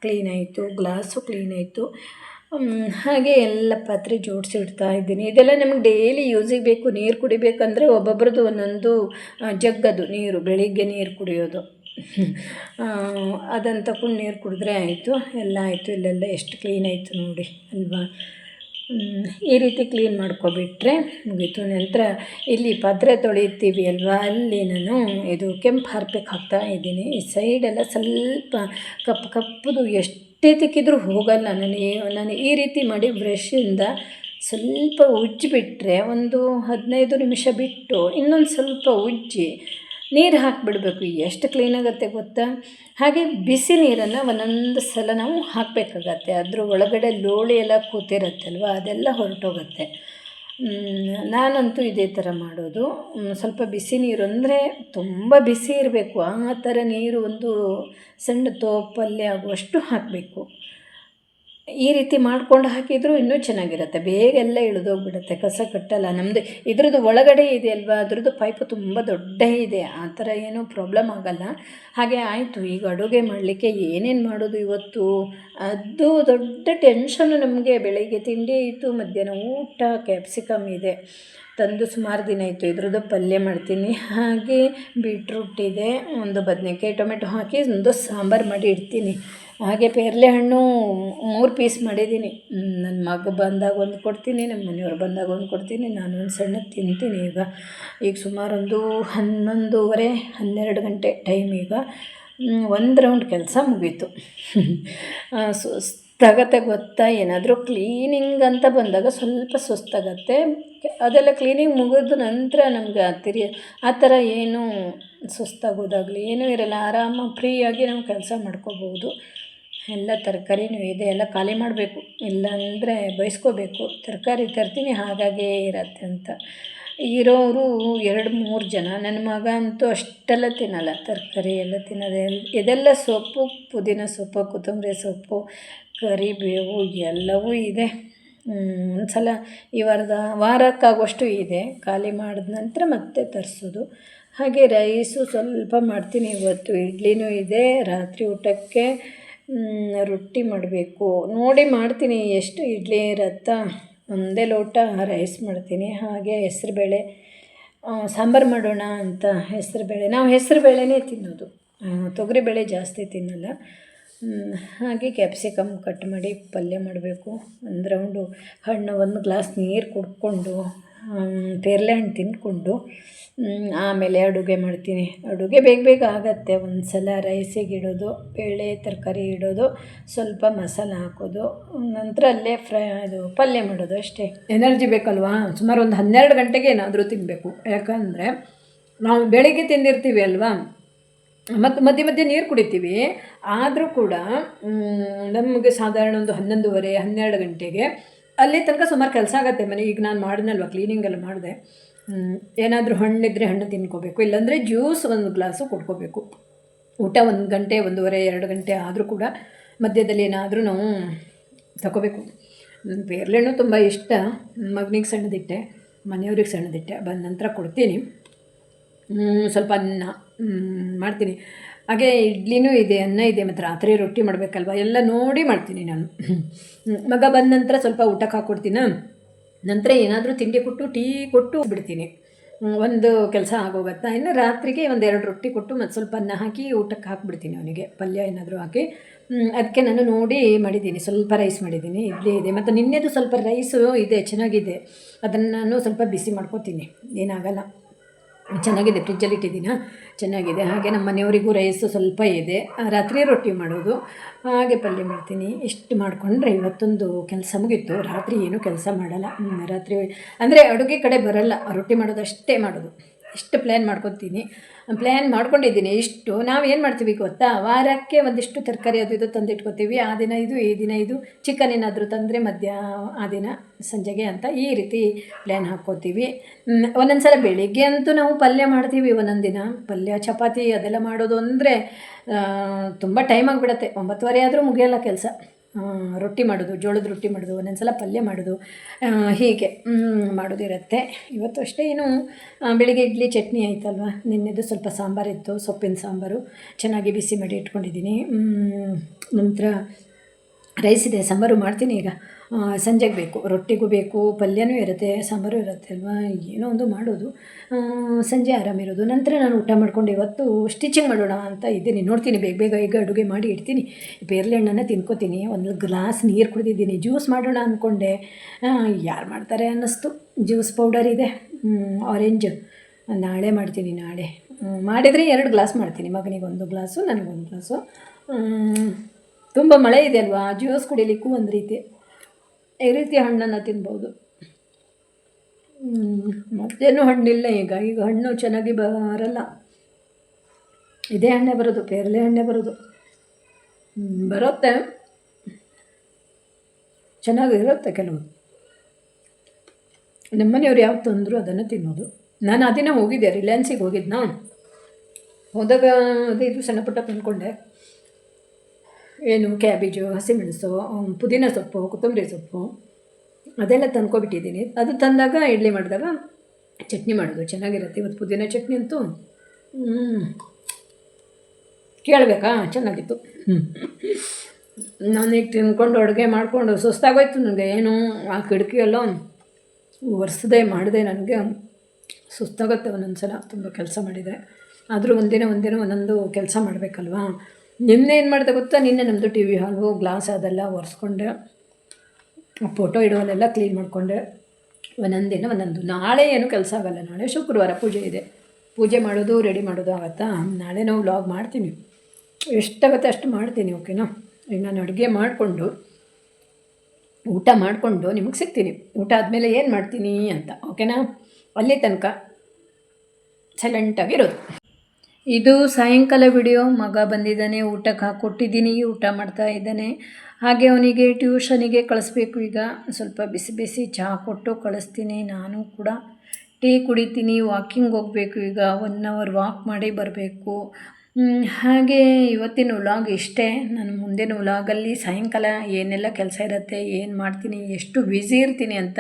ಕ್ಲೀನ್ ಆಯಿತು. ಗ್ಲಾಸು ಕ್ಲೀನ್ ಆಯಿತು. ಹಾಗೆ ಎಲ್ಲ ಪಾತ್ರೆ ಜೋಡಿಸಿ ಇಡ್ತಾ ಇದ್ದೀನಿ. ಇದೆಲ್ಲ ನಮಗೆ ಡೈಲಿ ಯೂಸಿಗೆ ಬೇಕು. ನೀರು ಕುಡಿಬೇಕಂದ್ರೆ ಒಬ್ಬೊಬ್ರದ್ದು ಒಂದೊಂದು ಜಗ್ಗದು ನೀರು, ಬೆಳಿಗ್ಗೆ ನೀರು ಕುಡಿಯೋದು. ಅದನ್ನು ತಗೊಂಡು ನೀರು ಕುಡಿದ್ರೆ ಆಯಿತು. ಎಲ್ಲ ಆಯಿತು. ಇಲ್ಲೆಲ್ಲ ಎಷ್ಟು ಕ್ಲೀನ್ ಆಯಿತು ನೋಡಿ, ಅಲ್ವಾ? ಈ ರೀತಿ ಕ್ಲೀನ್ ಮಾಡ್ಕೊಬಿಟ್ರೆ ಮುಗೀತು. ನಂತರ ಇಲ್ಲಿ ಪಾತ್ರೆ ತೊಳಿತೀವಿ ಅಲ್ವಾ? ಅಲ್ಲಿ ನಾನು ಇದು ಕೆಂಪು ಹಾರ್ಪಿಕ್ ಹಾಕ್ತಾ ಇದ್ದೀನಿ. ಈ ಸೈಡೆಲ್ಲ ಸ್ವಲ್ಪ ಕಪ್ಪು ಕಪ್ಪದು ಎಷ್ಟೇ ತಿಕ್ಕಿದ್ರೂ ಹೋಗಲ್ಲ. ನನಗೆ ನಾನು ಈ ರೀತಿ ಮಾಡಿ ಬ್ರಷಿಂದ ಸ್ವಲ್ಪ ಉಜ್ಜಿಬಿಟ್ರೆ ಒಂದು ಹದಿನೈದು ನಿಮಿಷ ಬಿಟ್ಟು ಇನ್ನೊಂದು ಸ್ವಲ್ಪ ಉಜ್ಜಿ ನೀರು ಹಾಕಿಬಿಡಬೇಕು. ಎಷ್ಟು ಕ್ಲೀನ್ ಆಗುತ್ತೆ ಗೊತ್ತಾ? ಹಾಗೆ ಬಿಸಿ ನೀರನ್ನು ಒಂದೊಂದು ಸಲ ನಾವು ಹಾಕಬೇಕಾಗತ್ತೆ. ಅದ್ರ ಒಳಗಡೆ ಲೋಳಿ ಎಲ್ಲ ಕೂತಿರುತ್ತಲ್ವ, ಅದೆಲ್ಲ ಹೊರಟೋಗುತ್ತೆ. ನಾನಂತೂ ಇದೇ ಥರ ಮಾಡೋದು. ಸ್ವಲ್ಪ ಬಿಸಿ ನೀರು ಅಂದರೆ ತುಂಬ ಬಿಸಿ ಇರಬೇಕು. ಆ ಥರ ನೀರು ಒಂದು ಸಣ್ಣ ತೋಪಲ್ಲಿ ಆಗುವಷ್ಟು ಹಾಕಬೇಕು. ಈ ರೀತಿ ಮಾಡ್ಕೊಂಡು ಹಾಕಿದರೂ ಇನ್ನೂ ಚೆನ್ನಾಗಿರುತ್ತೆ. ಬೇಗ ಎಲ್ಲ ಇಳಿದೋಗ್ಬಿಡುತ್ತೆ, ಕಸ ಕಟ್ಟಲ್ಲ. ನಮ್ಮದು ಇದ್ರದ್ದು ಒಳಗಡೆ ಇದೆ ಅಲ್ವಾ ಅದ್ರದ್ದು ಪೈಪು ತುಂಬ ದೊಡ್ಡ ಇದೆ. ಆ ಥರ ಏನೂ ಪ್ರಾಬ್ಲಮ್ ಆಗಲ್ಲ. ಹಾಗೆ ಆಯಿತು. ಈಗ ಅಡುಗೆ ಮಾಡಲಿಕ್ಕೆ ಏನೇನು ಮಾಡೋದು ಇವತ್ತು? ಅದು ದೊಡ್ಡ ಟೆನ್ಷನ್ನು ನಮಗೆ. ಬೆಳಗ್ಗೆ ತಿಂಡಿ ಇತ್ತು ಮಧ್ಯಾಹ್ನ ಊಟ ಕ್ಯಾಪ್ಸಿಕಮ್ ಇದೆ. ತಂದು ಸುಮಾರು ದಿನ ಇತ್ತು ಇದ್ರದ್ದು ಪಲ್ಯ ಮಾಡ್ತೀನಿ. ಹಾಗೆ ಬೀಟ್ರೂಟ್ ಇದೆ. ಒಂದು ಬದನೆಕಾಯಿ ಟೊಮೆಟೊ ಹಾಕಿ, ಒಂದು ಸಾಂಬಾರು ಮಾಡಿ ಇಡ್ತೀನಿ. ಹಾಗೆ ಪೇರಲೆ ಹಣ್ಣು ಮೂರು ಪೀಸ್ ಮಾಡಿದ್ದೀನಿ. ನನ್ನ ಮಗ ಬಂದಾಗ ಒಂದು ಕೊಡ್ತೀನಿ ನಮ್ಮ ಮನೆಯವ್ರು ಬಂದಾಗ ಒಂದು ಕೊಡ್ತೀನಿ, ನಾನು ಒಂದು ಸಣ್ಣ ತಿಂತೀನಿ ಈಗ. ಈಗ ಸುಮಾರು ಒಂದು ಹನ್ನೊಂದೂವರೆ, ಹನ್ನೆರಡು ಗಂಟೆ ಟೈಮ್ ಈಗ. ಒಂದು ರೌಂಡ್ ಕೆಲಸ ಮುಗೀತು. ಸುಸ್ತಾಗತ್ತೆ ಗೊತ್ತಾ? ಏನಾದರೂ ಕ್ಲೀನಿಂಗ್ ಅಂತ ಬಂದಾಗ ಸ್ವಲ್ಪ ಸುಸ್ತಾಗತ್ತೆ ಅದೆಲ್ಲ ಕ್ಲೀನಿಂಗ್ ಮುಗಿದ ನಂತರ ನಮ್ಗೆ ತಿರಿ ಆ ಥರ ಏನೂ ಸುಸ್ತಾಗೋದಾಗಲಿ ಏನೂ ಇರಲ್ಲ. ಆರಾಮ ಫ್ರೀಯಾಗಿ ನಾವು ಕೆಲಸ ಮಾಡ್ಕೋಬೋದು. ಎಲ್ಲ ತರಕಾರಿನೂ ಇದೆ, ಎಲ್ಲ ಖಾಲಿ ಮಾಡಬೇಕು. ಇಲ್ಲಾಂದರೆ ಬಯಸ್ಕೋಬೇಕು. ತರಕಾರಿ ತರ್ತೀನಿ, ಹಾಗಾಗೇ ಇರತ್ತೆ ಅಂತ. ಇರೋರು ಎರಡು ಮೂರು ಜನ. ನನ್ನ ಮಗ ಅಂತೂ ಅಷ್ಟೆಲ್ಲ ತಿನ್ನಲ್ಲ. ತರಕಾರಿ ಎಲ್ಲ ತಿನ್ನೋದೇ. ಇದೆಲ್ಲ ಸೊಪ್ಪು, ಪುದೀನ ಸೊಪ್ಪು, ಕೊತ್ತಂಬರಿ ಸೊಪ್ಪು, ಕರಿಬೇವು ಎಲ್ಲವೂ ಇದೆ. ಒಂದು ಸಲ ಈ ವಾರದ, ವಾರಕ್ಕಾಗುವಷ್ಟು ಇದೆ. ಖಾಲಿ ಮಾಡಿದ ನಂತರ ಮತ್ತೆ ತರಿಸೋದು. ಹಾಗೆ ರೈಸು ಸ್ವಲ್ಪ ಮಾಡ್ತೀನಿ ಇವತ್ತು. ಇಡ್ಲಿನೂ ಇದೆ. ರಾತ್ರಿ ಊಟಕ್ಕೆ ರೊಟ್ಟಿ ಮಾಡಬೇಕು. ನೋಡಿ ಮಾಡ್ತೀನಿ, ಎಷ್ಟು ಇಡ್ಲಿ ಇರುತ್ತೆ ಒಂದೇ ಲೋಟ ರೈಸ್ ಮಾಡ್ತೀನಿ. ಹಾಗೆ ಹೆಸರುಬೇಳೆ ಸಾಂಬಾರು ಮಾಡೋಣ ಅಂತ ಹೆಸರುಬೇಳೆ. ನಾವು ಹೆಸರುಬೇಳೆನೇ ತಿನ್ನೋದು. ತೊಗರಿಬೇಳೆ ಜಾಸ್ತಿ ತಿನ್ನಲ್ಲ. ಹಾಗೆ ಕ್ಯಾಪ್ಸಿಕಮ್ ಕಟ್ ಮಾಡಿ ಪಲ್ಯ ಮಾಡಬೇಕು. ಒಂದು ರೌಂಡು ಹಣ್ಣು, ಒಂದು ಗ್ಲಾಸ್ ನೀರು ಕುಡ್ಕೊಂಡು ಪೇರ್ಲೆ ಹಣ್ಣು ತಿಂದ್ಕೊಂಡು ಆಮೇಲೆ ಅಡುಗೆ ಮಾಡ್ತೀನಿ. ಅಡುಗೆ ಬೇಗ ಬೇಗ ಆಗತ್ತೆ. ಒಂದು ಸಲ ರೈಸಿಗೆ ಇಡೋದು, ಬೇಳೆ, ತರಕಾರಿ ಇಡೋದು, ಸ್ವಲ್ಪ ಮಸಾಲ ಹಾಕೋದು, ನಂತರ ಅಲ್ಲೇ ಫ್ರೈ ಅದು ಪಲ್ಯ ಮಾಡೋದು ಅಷ್ಟೇ. ಎನರ್ಜಿ ಬೇಕಲ್ವಾ? ಸುಮಾರು ಒಂದು ಹನ್ನೆರಡು ಗಂಟೆಗೆ ಏನಾದರೂ ತಿನ್ನಬೇಕು ಯಾಕಂದರೆ ನಾವು ಬೆಳಿಗ್ಗೆ ತಿಂದಿರ್ತೀವಿ ಅಲ್ವಾ? ಮತ್ತು ಮಧ್ಯೆ ಮಧ್ಯೆ ನೀರು ಕುಡಿತೀವಿ. ಆದರೂ ಕೂಡ ನಮಗೆ ಸಾಧಾರಣ ಒಂದು ಹನ್ನೊಂದುವರೆ, ಹನ್ನೆರಡು ಗಂಟೆಗೆ ಅಲ್ಲಿ ತನಕ ಸುಮಾರು ಕೆಲಸ ಆಗುತ್ತೆ ಮನೆ. ಈಗ ನಾನು ಮಾಡಿದ್ನಲ್ವ ಕ್ಲೀನಿಂಗ್ ಎಲ್ಲ ಮಾಡಿದೆ. ಏನಾದರೂ ಹಣ್ಣಿದ್ರೆ ಹಣ್ಣು ತಿನ್ಕೋಬೇಕು. ಇಲ್ಲಾಂದರೆ ಜ್ಯೂಸ್ ಒಂದು ಗ್ಲಾಸು ಕುಡ್ಕೋಬೇಕು. ಊಟ ಒಂದು ಗಂಟೆ, ಒಂದೂವರೆ, ಎರಡು ಗಂಟೆ ಆದರೂ ಕೂಡ ಮಧ್ಯದಲ್ಲಿ ಏನಾದರೂ ನಾವು ತಗೋಬೇಕು ನನ್ನ ಪೇರ್ಲೆಣ್ಣು ತುಂಬ ಇಷ್ಟ. ಮಗನಿಗೆ ಸಣ್ಣದಿಟ್ಟೆ, ಮನೆಯವ್ರಿಗೆ ಸಣ್ಣದಿಟ್ಟೆ. ಬಂದ ನಂತರ ಕೊಡ್ತೀನಿ. ಸ್ವಲ್ಪ ಅನ್ನ ಮಾಡ್ತೀನಿ. ಹಾಗೆ ಇಡ್ಲಿನೂ ಇದೆ, ಅನ್ನ ಇದೆ, ಮತ್ತು ರಾತ್ರಿ ರೊಟ್ಟಿ ಮಾಡಬೇಕಲ್ವ? ಎಲ್ಲ ನೋಡಿ ಮಾಡ್ತೀನಿ ನಾನು. ಮಗ ಬಂದ ನಂತರ ಸ್ವಲ್ಪ ಊಟಕ್ಕೆ ಹಾಕ್ಕೊಡ್ತೀನ ನಂತರ ಏನಾದರೂ ತಿಂಡಿ ಕೊಟ್ಟು, ಟೀ ಕೊಟ್ಟು ಬಿಡ್ತೀನಿ. ಒಂದು ಕೆಲಸ ಆಗೋಗತ್ತಾ? ಇನ್ನು ರಾತ್ರಿಗೆ ಒಂದು ಎರಡು ರೊಟ್ಟಿ ಕೊಟ್ಟು ಮತ್ತು ಸ್ವಲ್ಪ ಅನ್ನ ಹಾಕಿ ಊಟಕ್ಕೆ ಹಾಕ್ಬಿಡ್ತೀನಿ ಅವನಿಗೆ. ಪಲ್ಯ ಏನಾದರೂ ಹಾಕಿ. ಅದಕ್ಕೆ ನಾನು ನೋಡಿ ಮಾಡಿದ್ದೀನಿ. ಸ್ವಲ್ಪ ರೈಸ್ ಮಾಡಿದ್ದೀನಿ. ಇಡ್ಲಿ ಇದೆ. ಮತ್ತು ನಿನ್ನೆದು ಸ್ವಲ್ಪ ರೈಸು ಇದೆ, ಚೆನ್ನಾಗಿದೆ. ಅದನ್ನು ನಾನು ಸ್ವಲ್ಪ ಬಿಸಿ ಮಾಡ್ಕೋತೀನಿ. ಏನಾಗಲ್ಲ. ಚೆನ್ನಾಗಿದೆ ಫ್ರಿಜ್ಜಲ್ಲಿ ಇಟ್ಟಿದ್ದೀನ? ಚೆನ್ನಾಗಿದೆ. ಹಾಗೆ ನಮ್ಮ ಮನೆಯವರಿಗೂ ರೈಸು ಸ್ವಲ್ಪ ಇದೆ. ರಾತ್ರಿ ರೊಟ್ಟಿ ಮಾಡೋದು. ಹಾಗೆ ಪಲ್ಯ ಮಾಡ್ತೀನಿ. ಇಷ್ಟು ಮಾಡಿಕೊಂಡ್ರೆ ಇವತ್ತೊಂದು ಕೆಲಸ ಮುಗೀತು. ರಾತ್ರಿ ಏನೂ ಕೆಲಸ ಮಾಡಲ್ಲ. ರಾತ್ರಿ ಅಂದರೆ ಅಡುಗೆ ಕಡೆ ಬರಲ್ಲ. ರೊಟ್ಟಿ ಮಾಡೋದು ಅಷ್ಟೇ ಮಾಡೋದು. ಇಷ್ಟು ಪ್ಲ್ಯಾನ್ ಮಾಡ್ಕೊತೀನಿ. ಪ್ಲ್ಯಾನ್ ಮಾಡ್ಕೊಂಡಿದ್ದೀನಿ. ಇಷ್ಟು. ನಾವು ಏನು ಮಾಡ್ತೀವಿ ಗೊತ್ತಾ? ವಾರಕ್ಕೆ ಒಂದಿಷ್ಟು ತರಕಾರಿ ಅದು ಇದು ತಂದಿಟ್ಕೋತೀವಿ. ಆ ದಿನ ಇದು, ಈ ದಿನ ಇದು. ಚಿಕನ್ ಏನಾದರೂ ತಂದರೆ ಮಧ್ಯ, ಆ ದಿನ ಸಂಜೆಗೆ ಅಂತ ಈ ರೀತಿ ಪ್ಲ್ಯಾನ್ ಹಾಕ್ಕೋತೀವಿ. ಒಂದೊಂದು ಸಲ ಬೆಳಿಗ್ಗೆ ಅಂತೂ ನಾವು ಪಲ್ಯ ಮಾಡ್ತೀವಿ ಒಂದೊಂದು ದಿನ ಪಲ್ಯ, ಚಪಾತಿ ಅದೆಲ್ಲ ಮಾಡೋದು ಅಂದರೆ ತುಂಬ ಟೈಮ್ ಆಗಿಬಿಡತ್ತೆ. ಒಂಬತ್ತುವರೆ ಆದರೂ ಮುಗಿಯೋಲ್ಲ ಕೆಲಸ. ರೊಟ್ಟಿ ಮಾಡೋದು, ಜೋಳದ ರೊಟ್ಟಿ ಮಾಡೋದು ಒಂದೊಂದು ಸಲ ಪಲ್ಯ ಮಾಡೋದು ಹೀಗೆ ಮಾಡೋದಿರುತ್ತೆ. ಇವತ್ತು ಅಷ್ಟೇ ಏನು ಬೆಳಗ್ಗೆ ಇಡ್ಲಿ ಚಟ್ನಿ ಆಯ್ತಲ್ವ? ನಿನ್ನೆದು ಸ್ವಲ್ಪ ಸಾಂಬಾರಿತ್ತು, ಸೊಪ್ಪಿನ ಸಾಂಬಾರು. ಚೆನ್ನಾಗಿ ಬಿಸಿ ಮಾಡಿ ಇಟ್ಕೊಂಡಿದ್ದೀನಿ. ನಂತರ ರೈಸ್ ಇದೆ, ಸಾಂಬಾರು ಮಾಡ್ತೀನಿ ಈಗ. ಸಂಜೆಗೆ ಬೇಕು, ರೊಟ್ಟಿಗೂ ಬೇಕು, ಪಲ್ಯನೂ ಇರುತ್ತೆ, ಸಾಂಬಾರು ಇರುತ್ತೆ ಅಲ್ವಾ? ಏನೋ ಒಂದು ಮಾಡೋದು. ಸಂಜೆ ಆರಾಮಿರೋದು ನಂತರ ನಾನು ಊಟ ಮಾಡ್ಕೊಂಡು ಇವತ್ತು ಸ್ಟಿಚಿಂಗ್ ಮಾಡೋಣ ಅಂತ ಇದ್ದೀನಿ. ನೋಡ್ತೀನಿ, ಬೇಗ ಬೇಗ ಈಗ ಅಡುಗೆ ಮಾಡಿ ಇಡ್ತೀನಿ. ಪೇರ್ಲೆ ಹಣ್ಣನ್ನು ತಿನ್ಕೋತೀನಿ. ಒಂದು ಗ್ಲಾಸ್ ನೀರು ಕುಡಿದಿದ್ದೀನಿ. ಜ್ಯೂಸ್ ಮಾಡೋಣ ಅಂದ್ಕೊಂಡೆ ಯಾರು ಮಾಡ್ತಾರೆ ಅನ್ನಿಸ್ತು. ಜ್ಯೂಸ್ ಪೌಡರ್ ಇದೆ. ಆರೆಂಜ್. ನಾಳೆ ಮಾಡ್ತೀನಿ, ನಾಳೆ. ಮಾಡಿದರೆ ಎರಡು ಗ್ಲಾಸ್ ಮಾಡ್ತೀನಿ. ಮಗನಿಗೆ ಒಂದು ಗ್ಲಾಸು, ನನಗೊಂದು ಗ್ಲಾಸು. ತುಂಬ ಮಳೆ ಇದೆ ಅಲ್ವಾ? ಜ್ಯೂಸ್ ಕುಡಿಲಿಕ್ಕೂ ಒಂದು ರೀತಿ. ಈ ರೀತಿ ಹಣ್ಣನ್ನು ತಿನ್ಬೋದು. ಮತ್ತೇನು ಹಣ್ಣಿಲ್ಲ ಈಗ. ಈಗ ಹಣ್ಣು ಚೆನ್ನಾಗಿ ಬರಲ್ಲ. ಇದೇ ಹಣ್ಣೆ ಬರೋದು ಪೇರಲೆ ಹಣ್ಣೆ ಬರೋದು. ಬರುತ್ತೆ. ಚೆನ್ನಾಗಿರುತ್ತೆ ಕೆಲವು. ನಮ್ಮನೆಯವ್ರು ಯಾವ ತಂದರು ಅದನ್ನು ತಿನ್ನೋದು. ನಾನು ಆ ದಿನ ಹೋಗಿದ್ದೆ ರಿಲಯನ್ಸಿಗೆ ಹೋಗಿದ್ನಾ? ಹೋದಾಗ ಅದೇ ಇದು ಸಣ್ಣ ಪುಟ್ಟ ತಂದ್ಕೊಂಡೆ ಏನು ಕ್ಯಾಬೇಜು ಹಸಿಮೆಣಸು ಪುದೀನ ಸೊಪ್ಪು, ಕೊತ್ತಂಬರಿ ಸೊಪ್ಪು, ಅದೆಲ್ಲ ತಂದ್ಕೊಬಿಟ್ಟಿದ್ದೀನಿ. ಅದು ತಂದಾಗ ಇಡ್ಲಿ ಮಾಡಿದಾಗ ಚಟ್ನಿ ಮಾಡೋದು, ಚೆನ್ನಾಗಿರುತ್ತೆ. ಇವತ್ತು ಪುದೀನ ಚಟ್ನಿ ಅಂತೂ. ಕೇಳಬೇಕಾ? ಚೆನ್ನಾಗಿತ್ತು. ನಾನೀಗ ತಿನ್ಕೊಂಡು ಅಡುಗೆ ಮಾಡಿಕೊಂಡು ಸುಸ್ತಾಗೋಯ್ತು ನನಗೆ ಏನು ಆ ಕಿಟಕಿಯೆಲ್ಲ ಒರೆಸದೆ, ಮಾಡಿದೆ ನನಗೆ. ಸುಸ್ತಾಗುತ್ತೆ ಒಂದೊಂದು ಸಲ ತುಂಬ ಕೆಲಸ ಮಾಡಿದೆ. ಆದರೂ ಒಂದಿನ ಒಂದಿನ ಒಂದೊಂದು ಕೆಲಸ ಮಾಡಬೇಕಲ್ವಾ? ನಿನ್ನೆ ಏನು ಮಾಡಿದೆ ಗೊತ್ತಾ? ನಿನ್ನೆ ನಮ್ಮದು ಟಿ ವಿ ಹಾಲು ಗ್ಲಾಸ್ ಅದೆಲ್ಲ ಒರೆಸ್ಕೊಂಡೆ. ಫೋಟೋ ಇಡೋಲೆಲ್ಲ ಕ್ಲೀನ್ ಮಾಡಿಕೊಂಡೆ. ಒಂದೊಂದು ದಿನ ಒಂದೊಂದು. ನಾಳೆ ಏನು ಕೆಲಸ ಆಗಲ್ಲ. ನಾಳೆ ಶುಕ್ರವಾರ ಪೂಜೆ ಇದೆ. ಪೂಜೆ ಮಾಡೋದು ರೆಡಿ ಮಾಡೋದು ಆಗುತ್ತಾ? ನಾಳೆ ನಾವು ವ್ಲಾಗ್ ಮಾಡ್ತೀನಿ. ಎಷ್ಟಾಗುತ್ತೆ ಅಷ್ಟು ಮಾಡ್ತೀನಿ ಓಕೆನಾ ಈಗ ನಾನು ಅಡುಗೆ ಮಾಡಿಕೊಂಡು, ಊಟ ಮಾಡಿಕೊಂಡು ನಿಮಗೆ ಸಿಗ್ತೀನಿ. ಊಟ ಆದಮೇಲೆ ಏನು ಮಾಡ್ತೀನಿ ಅಂತ ಓಕೆನಾ ಅಲ್ಲಿ ತನಕ ಸೈಲೆಂಟಾಗಿರೋದು ಇದು ಸಾಯಂಕಾಲ ವಿಡಿಯೋ. ಮಗ ಬಂದಿದ್ದಾನೆ, ಊಟಕ್ಕೆ ಹಾಕ್ಕೊಟ್ಟಿದ್ದೀನಿ ಊಟ ಮಾಡ್ತಾ ಇದ್ದಾನೆ. ಹಾಗೆ ಅವನಿಗೆ ಟ್ಯೂಷನಿಗೆ ಕಳಿಸ್ಬೇಕು ಈಗ. ಸ್ವಲ್ಪ ಬಿಸಿ ಬಿಸಿ ಚಹಾ ಕೊಟ್ಟು ಕಳಿಸ್ತೀನಿ, ನಾನು ಕೂಡ. ಟೀ ಕುಡಿತೀನಿ, ವಾಕಿಂಗ್ ಹೋಗಬೇಕು ಈಗ. ಒನ್ ಅವರ್ ವಾಕ್ ಮಾಡಿ ಬರಬೇಕು. ಹಾಗೆ ಇವತ್ತಿನ ವ್ಲಾಗ್ ಇಷ್ಟೇ. ನಾನು ಮುಂದಿನ ಉಲಾಗಲ್ಲಿ ಸಾಯಂಕಾಲ ಏನೆಲ್ಲ ಕೆಲಸ ಇರುತ್ತೆ, ಏನು ಮಾಡ್ತೀನಿ, ಎಷ್ಟು ಬ್ಯುಸಿ ಇರ್ತೀನಿ ಅಂತ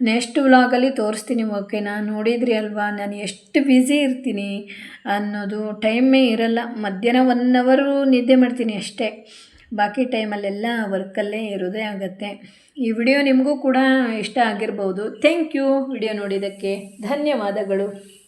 ನೆಕ್ಸ್ಟ್ ವ್ಲಾಗಲ್ಲಿ ತೋರಿಸ್ತೀನಿ ಓಕೆನಾ ನೋಡಿದ್ರಿ ಅಲ್ವಾ? ನಾನು ಎಷ್ಟು ಬ್ಯುಸಿ ಇರ್ತೀನಿ ಅನ್ನೋದು ಟೈಮೇ ಇರಲ್ಲ. ಮಧ್ಯಾಹ್ನ ಒನ್ ಅವರು ನಿದ್ದೆ ಮಾಡ್ತೀನಿ ಅಷ್ಟೇ. ಬಾಕಿ ಟೈಮಲ್ಲೆಲ್ಲ ವರ್ಕಲ್ಲೇ ಇರೋದೇ ಆಗುತ್ತೆ. ಈ ವಿಡಿಯೋ ನಿಮಗೂ ಕೂಡ ಇಷ್ಟ ಆಗಿರ್ಬೋದು. ಥ್ಯಾಂಕ್ ಯು ವಿಡಿಯೋ ನೋಡಿದ್ದಕ್ಕೆ ಧನ್ಯವಾದಗಳು.